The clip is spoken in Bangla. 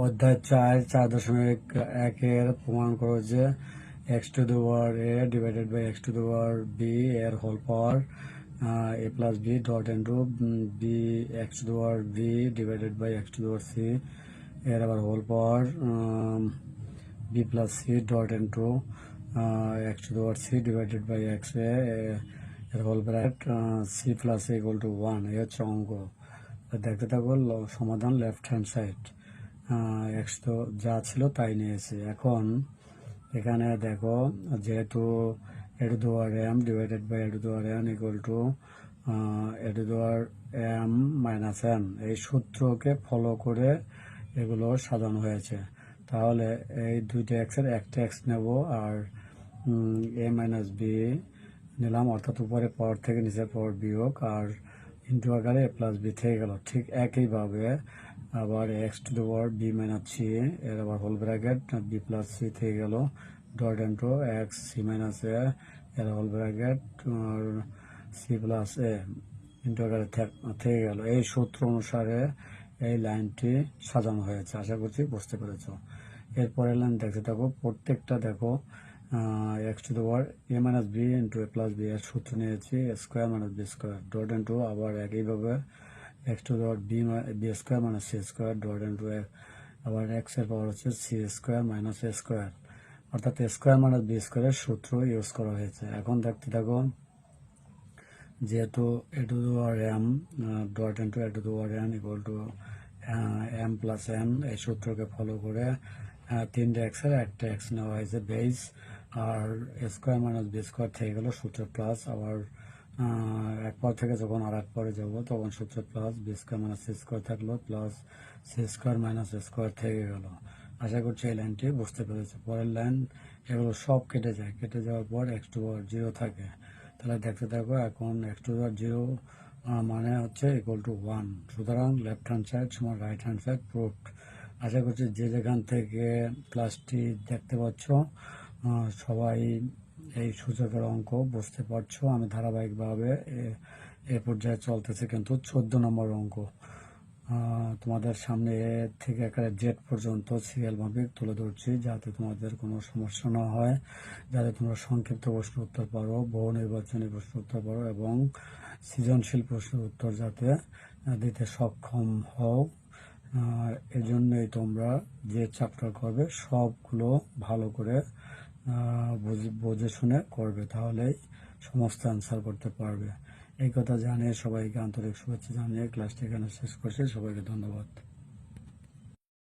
অধ্যায় চার চার দশমিক একের প্রমাণ করো যে x to the power a divided by x to the power b এর whole power a plus b dot n to b x to the b divided by x to the c এর আবার whole power b plus c dot n to x to the power c divided by x a, এর whole bracket c plus a equal to one এ হচ্ছে অঙ্ক। দেখতে থাকো সমাধান লেফট হ্যান্ড সাইড এক্স তো যা ছিল তাই নিয়েছি। এখন এখানে দেখো, যেহেতু এটু দুয়ার এম ডিভাইডেড বাই এটু দুয়ার এন ইকুয়াল টু এটু দুয়ার এম মাইনাস এন এই সূত্রকে ফলো করে এগুলো সাজানো হয়েছে। তাহলে এই দুইটা এক্সের একটা এক্স নেব আর এ মাইনাস বি নিলাম, অর্থাৎ উপরে পাওয়ার থেকে নিচের পাওয়ার বিয়োগ, আর ইন্টু আকারে এ প্লাস বি থেকে গেল। ঠিক একইভাবে আবার x to the power b minus c এর আবার whole bracket b plus c থেকে গেল dot into x c minus a এর হোল ব্র্যাকেট আর সি প্লাস এ ইন্টু থেকে গেল। এই সূত্র অনুসারে এই লাইনটি সাজানো হয়েছে, আশা করছি বুঝতে পেরেছ। এরপরের লাইন দেখতে থাকো, প্রত্যেকটা দেখো x to the power a minus b into a plus b এর সূত্র নিয়েছি square minus b square dot into আবার একইভাবে x to power b b square minus c square dot into আবার এক্সের পাওয়ার হচ্ছে c square minus a square অর্থাৎ স্কোয়ার মাইনাস বি স্কোয়ারের সূত্র ইউজ করা হয়েছে এখন দেখতে থাকো যেহেতু a to the power m dot into a to the power n equal to m plus n এই সূত্রকে ফলো করে তিনটে এক্সের একটা এক্স নেওয়া হয়েছে বেস আর স্কোয়ার মাইনাস বি স্কোয়ার থেকে গেল সূত্র প্লাস আবার এক পর থেকে যখন আর এক পরে যাব, তখন সূত্র plus b square minus c square থাকল plus c square minus square থেকে গেল। আশা করছি এই লাইনটি বুঝতে পেরেছে। পরের লাইন এগুলো সব কেটে যায়। কেটে যাওয়ার পর এক্স টু পাওয়ার জিরো থাকে। তাহলে দেখতে থাকো, এখন এক্স টু পাওয়ার জিরো মানে হচ্ছে ইকুয়াল টু ওয়ান সুতরাং লেফট হ্যান্ড সাইড সমান রাইট হ্যান্ড সাইড প্রুফড আশা করছি যে যেখান থেকে ক্লাসটি দেখতে পাচ্ছ সবাই এই সূচকের অঙ্ক, বুঝতে পারছ? আমি ধারাবাহিকভাবে এ- পর্যায়ে চলতেছে কিন্তু চোদ্দ নম্বর অঙ্ক। তোমাদের সামনে থেকে একেবারে জেট পর্যন্ত সিরিয়াল মাফিক তুলে ধরছি যাতে তোমাদের কোনো সমস্যা না হয়, যাতে তোমরা সংক্ষিপ্ত প্রশ্ন উত্তর পারো, বহু নির্বাচনী প্রশ্ন উত্তর পারো এবং সৃজনশীল প্রশ্নের উত্তর যাতে দিতে সক্ষম হও। এজন্যই তোমরা যে চ্যাপ্টার করবে সবগুলো ভালো করে বুঝে- শুনে করবে, তাহলেই সমস্ত অ্যান্সার করতে পারবে। এই কথা জানিয়ে সবাইকে আন্তরিক শুভেচ্ছা জানিয়ে ক্লাসটি এখানে শেষ করছি। সবাইকে ধন্যবাদ।